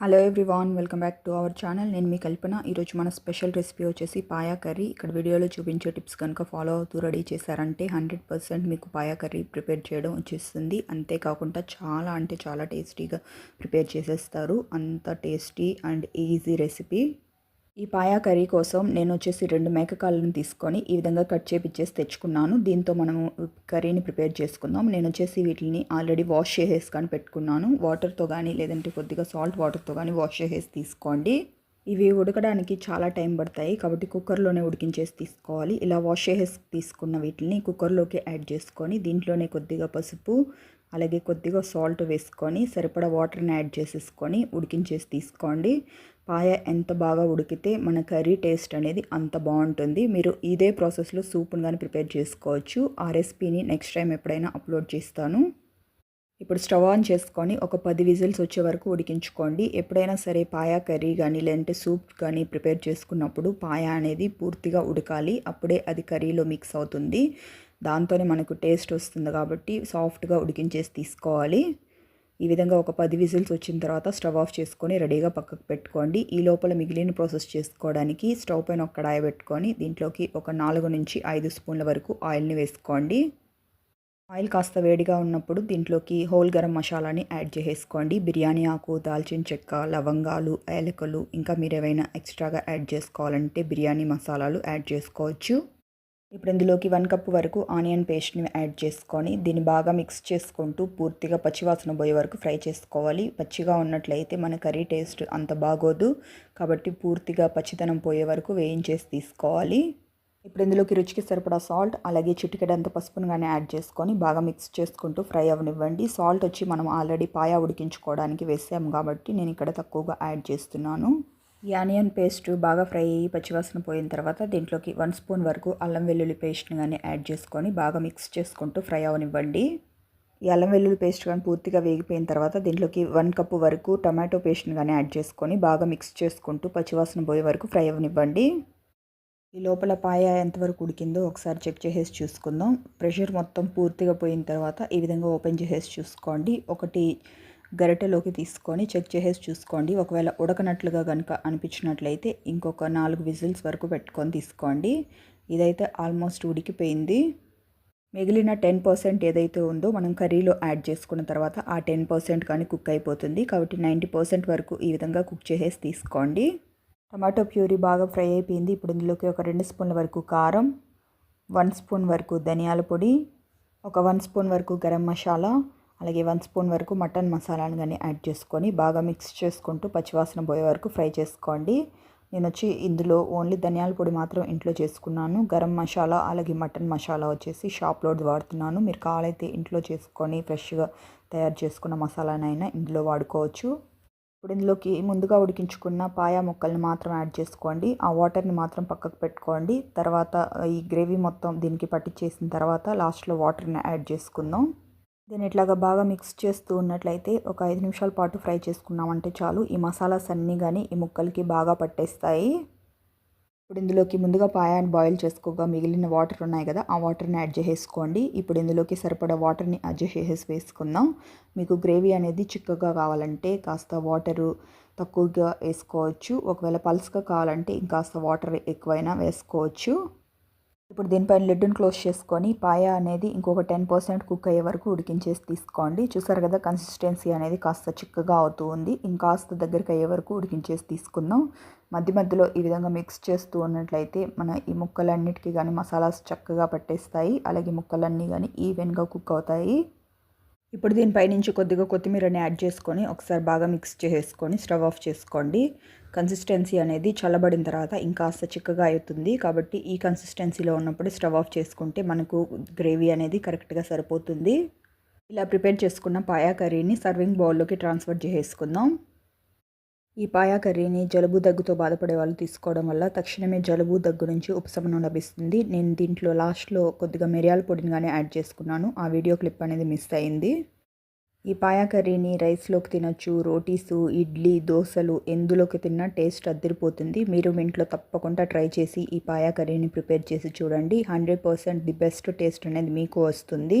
Hello everyone welcome back to our channel నేను మీ కల్పన. ఈరోజు మన స్పెషల్ రెసిపీ వచ్చేసి పాయా కర్రీ. ఇక్కడ వీడియోలో చూపించే టిప్స్ కనుక ఫాలో అవుతూ రెడీ చేశారంటే హండ్రెడ్ పర్సెంట్ మీకు పాయా కర్రీ ప్రిపేర్ చేయడం వచ్చేస్తుంది. అంతేకాకుండా చాలా అంటే చాలా టేస్టీగా ప్రిపేర్ చేసేస్తారు. అంత టేస్టీ అండ్ ఈజీ రెసిపీ ఈ పాయా కర్రీ కోసం నేను వచ్చేసి రెండు మేకకాళ్ళను తీసుకొని ఈ విధంగా కట్ చేపిచ్చేసి తెచ్చుకున్నాను. దీంతో మనము కర్రీని ప్రిపేర్ చేసుకుందాం. నేను వచ్చేసి వీటిని ఆల్రెడీ వాష్ చేసేసి కానీ పెట్టుకున్నాను వాటర్తో కానీ లేదంటే కొద్దిగా సాల్ట్ వాటర్తో కానీ వాష్ చేసేసి తీసుకోండి. ఇవి ఉడకడానికి చాలా టైం పడతాయి. కాబట్టి కుక్కర్లోనే ఉడికించేసి తీసుకోవాలి. ఇలా వాష్ చేసేసి తీసుకున్న వీటిని కుక్కర్లోకి యాడ్ చేసుకొని దీంట్లోనే కొద్దిగా పసుపు అలాగే కొద్దిగా సాల్ట్ వేసుకొని సరిపడా వాటర్ని యాడ్ చేసేసుకొని ఉడికించేసి తీసుకోండి. పాయ ఎంత బాగా ఉడికితే మన కర్రీ టేస్ట్ అనేది అంత బాగుంటుంది. మీరు ఇదే ప్రాసెస్లో సూప్ని కానీ ప్రిపేర్ చేసుకోవచ్చు. ఆ రెసిపీని నెక్స్ట్ టైం ఎప్పుడైనా అప్లోడ్ చేస్తాను. ఇప్పుడు స్టవ్ ఆన్ చేసుకొని ఒక పది విజిల్స్ వచ్చే వరకు ఉడికించుకోండి. ఎప్పుడైనా సరే పాయా కర్రీ కానీ లేదంటే సూప్ కానీ ప్రిపేర్ చేసుకున్నప్పుడు పాయ అనేది పూర్తిగా ఉడకాలి. అప్పుడే అది కర్రీలో మిక్స్ అవుతుంది. దాంతోనే మనకు టేస్ట్ వస్తుంది కాబట్టి సాఫ్ట్గా ఉడికించేసి తీసుకోవాలి. ఈ విధంగా ఒక పది విజిల్స్ వచ్చిన తర్వాత స్టవ్ ఆఫ్ చేసుకొని రెడీగా పక్కకు పెట్టుకోండి. ఈ లోపల మిగిలిన ప్రాసెస్ చేసుకోవడానికి స్టవ్ పైన ఒక కడాయి పెట్టుకొని దీంట్లోకి ఒక నాలుగు నుంచి ఐదు స్పూన్ల వరకు ఆయిల్ని వేసుకోండి. ఆయిల్ కాస్త వేడిగా ఉన్నప్పుడు దీంట్లోకి హోల్ గరం మసాలాని యాడ్ చేసేసుకోండి. బిర్యానీ ఆకు దాల్చిన చెక్క లవంగాలు ఏలకలు ఇంకా మీరు ఏవైనా ఎక్స్ట్రాగా యాడ్ చేసుకోవాలంటే బిర్యానీ మసాలాలు యాడ్ చేసుకోవచ్చు. ఇప్పుడు ఇందులోకి వన్ కప్ వరకు ఆనియన్ పేస్ట్ని యాడ్ చేసుకొని దీన్ని బాగా మిక్స్ చేసుకుంటూ పూర్తిగా పచ్చివాసన పోయే వరకు ఫ్రై చేసుకోవాలి. పచ్చిగా ఉన్నట్లయితే మన కర్రీ టేస్ట్ అంత బాగోదు కాబట్టి పూర్తిగా పచ్చిదనం పోయే వరకు వేయించేసి తీసుకోవాలి. ఇప్పుడు ఇందులోకి రుచికి సరిపడా సాల్ట్ అలాగే చిటికెడంత పసుపును కానీ యాడ్ చేసుకొని బాగా మిక్స్ చేసుకుంటూ ఫ్రై అవనివ్వండి. సాల్ట్ వచ్చి మనం ఆల్రెడీ పాయా ఉడికించుకోవడానికి వేసాము కాబట్టి నేను ఇక్కడ తక్కువగా యాడ్ చేస్తున్నాను. ఈ ఆనియన్ పేస్ట్ బాగా ఫ్రై అయ్యి పచ్చివాసన పోయిన తర్వాత దీంట్లోకి వన్ స్పూన్ వరకు అల్లం వెల్లుల్లి పేస్ట్ని కానీ యాడ్ చేసుకొని బాగా మిక్స్ చేసుకుంటూ ఫ్రై అవనివ్వండి. ఈ అల్లం వెల్లుల్లి పేస్ట్ కానీ పూర్తిగా వేగిపోయిన తర్వాత దీంట్లోకి వన్ కప్పు వరకు టమాటో పేస్ట్ని కానీ యాడ్ చేసుకొని బాగా మిక్స్ చేసుకుంటూ పచ్చివాసన పోయే వరకు ఫ్రై అవనివ్వండి. ఈ లోపల పాయ ఎంతవరకు ఉడికిందో ఒకసారి చెక్ చేసేసి చూసుకుందాం. ప్రెషర్ మొత్తం పూర్తిగా పోయిన తర్వాత ఈ విధంగా ఓపెన్ చేసేసి చూసుకోండి. ఒకటి గరిటెలోకి తీసుకొని చెక్ చేసేసి చూసుకోండి. ఒకవేళ ఉడకనట్లుగా కనుక అనిపించినట్లయితే ఇంకొక నాలుగు విజిల్స్ వరకు పెట్టుకొని తీసుకోండి. ఇదైతే ఆల్మోస్ట్ ఉడికిపోయింది. మిగిలిన టెన్ పర్సెంట్ ఏదైతే ఉందో మనం కర్రీలో యాడ్ చేసుకున్న తర్వాత ఆ టెన్ పర్సెంట్ కానీ కుక్ అయిపోతుంది. కాబట్టి నైంటీ పర్సెంట్ వరకు ఈ విధంగా కుక్ చేసేసి తీసుకోండి. టమాటో ప్యూరీ బాగా ఫ్రై అయిపోయింది. ఇప్పుడు ఇందులోకి ఒక రెండు స్పూన్ల వరకు కారం వన్ స్పూన్ వరకు ధనియాల పొడి ఒక వన్ స్పూన్ వరకు గరం మసాలా అలాగే వన్ స్పూన్ వరకు మటన్ మసాలాను కానీ యాడ్ చేసుకొని బాగా మిక్స్ చేసుకుంటూ పచ్చివాసన పోయే వరకు ఫ్రై చేసుకోండి. నేను వచ్చి ఇందులో ఓన్లీ ధనియాల పొడి మాత్రం ఇంట్లో చేసుకున్నాను. గరం మసాలా అలాగే మటన్ మసాలా వచ్చేసి షాప్లో వాడుతున్నాను. మీరు కావాలైతే ఇంట్లో చేసుకొని ఫ్రెష్గా తయారు చేసుకున్న మసాలానైనా ఇందులో వాడుకోవచ్చు. ఇప్పుడు ఇందులోకి ముందుగా ఉడికించుకున్న పాయా ముక్కల్ని మాత్రం యాడ్ చేసుకోండి. ఆ వాటర్ని మాత్రం పక్కకు పెట్టుకోండి. తర్వాత ఈ గ్రేవీ మొత్తం దీనికి పట్టించేసిన తర్వాత లాస్ట్లో వాటర్ని యాడ్ చేసుకుందాం. దీన్ని ఇట్లాగా బాగా మిక్స్ చేస్తూ ఉన్నట్లయితే ఒక ఐదు నిమిషాల పాటు ఫ్రై చేసుకున్నామంటే చాలు. ఈ మసాలాస్ అన్నీ కానీ ఈ ముక్కలకి బాగా పట్టేస్తాయి. ఇప్పుడు ఇందులోకి ముందుగా పాయాన్ని బాయిల్ చేసుకోగా మిగిలిన వాటర్ ఉన్నాయి కదా ఆ వాటర్ని యాడ్ చేసేసుకోండి. ఇప్పుడు ఇందులోకి సరిపడా వాటర్ని అడ్జస్ట్ చేసేసి వేసుకుందాం. మీకు గ్రేవీ అనేది చిక్కగా కావాలంటే కాస్త వాటరు తక్కువగా వేసుకోవచ్చు. ఒకవేళ పల్స్గా కావాలంటే ఇంకాస్త వాటర్ ఎక్కువైనా వేసుకోవచ్చు. ఇప్పుడు దీనిపైన లిడ్డును క్లోజ్ చేసుకొని పాయ అనేది ఇంకొక టెన్ పర్సెంట్ కుక్ అయ్యే వరకు ఉడికించేసి తీసుకోండి. చూసారు కదా కన్సిస్టెన్సీ అనేది కాస్త చిక్కగా అవుతూ ఉంది. ఇంకాస్త దగ్గరికి అయ్యే వరకు ఉడికించేసి తీసుకుందాం. మధ్య మధ్యలో ఈ విధంగా మిక్స్ చేస్తూ ఉన్నట్లయితే మన ఈ ముక్కలన్నిటికీ కానీ మసాలాస్ చక్కగా పట్టేస్తాయి. అలాగే ముక్కలన్నీ కానీ ఈవెన్గా కుక్ అవుతాయి. ఇప్పుడు దీనిపైనుంచి కొద్దిగా కొత్తిమీరని యాడ్ చేసుకొని ఒకసారి బాగా మిక్స్ చేసుకొని స్టవ్ ఆఫ్ చేసుకోండి. కన్సిస్టెన్సీ అనేది చల్లబడిన తర్వాత ఇంకాస్త చిక్కగా అవుతుంది. కాబట్టి ఈ కన్సిస్టెన్సీలో ఉన్నప్పుడు స్టవ్ ఆఫ్ చేసుకుంటే మనకు గ్రేవీ అనేది కరెక్ట్గా సరిపోతుంది. ఇలా ప్రిపేర్ చేసుకున్న పాయా కర్రీని సర్వింగ్ బౌల్లోకి ట్రాన్స్ఫర్ చేసుకుందాం ఈ పాయా కర్రీని జలుబు దగ్గుతో బాధపడే వాళ్ళు తీసుకోవడం వల్ల తక్షణమే జలుబు దగ్గు నుంచి ఉపశమనం లభిస్తుంది. నేను దీంట్లో లాస్ట్లో కొద్దిగా మిరియాల పొడిని కానీ యాడ్ చేసుకున్నాను. ఆ వీడియో క్లిప్ అనేది మిస్ అయింది. ఈ పాయా కర్రీని రైస్లోకి తినొచ్చు రోటీసు ఇడ్లీ దోశలు ఎందులోకి తిన్నా టేస్ట్ అద్దరిపోతుంది. మీరు మీ ఇంట్లో తప్పకుండా ట్రై చేసి ఈ పాయా కర్రీని ప్రిపేర్ చేసి చూడండి. Hundred percent the best taste అనేది మీకు వస్తుంది.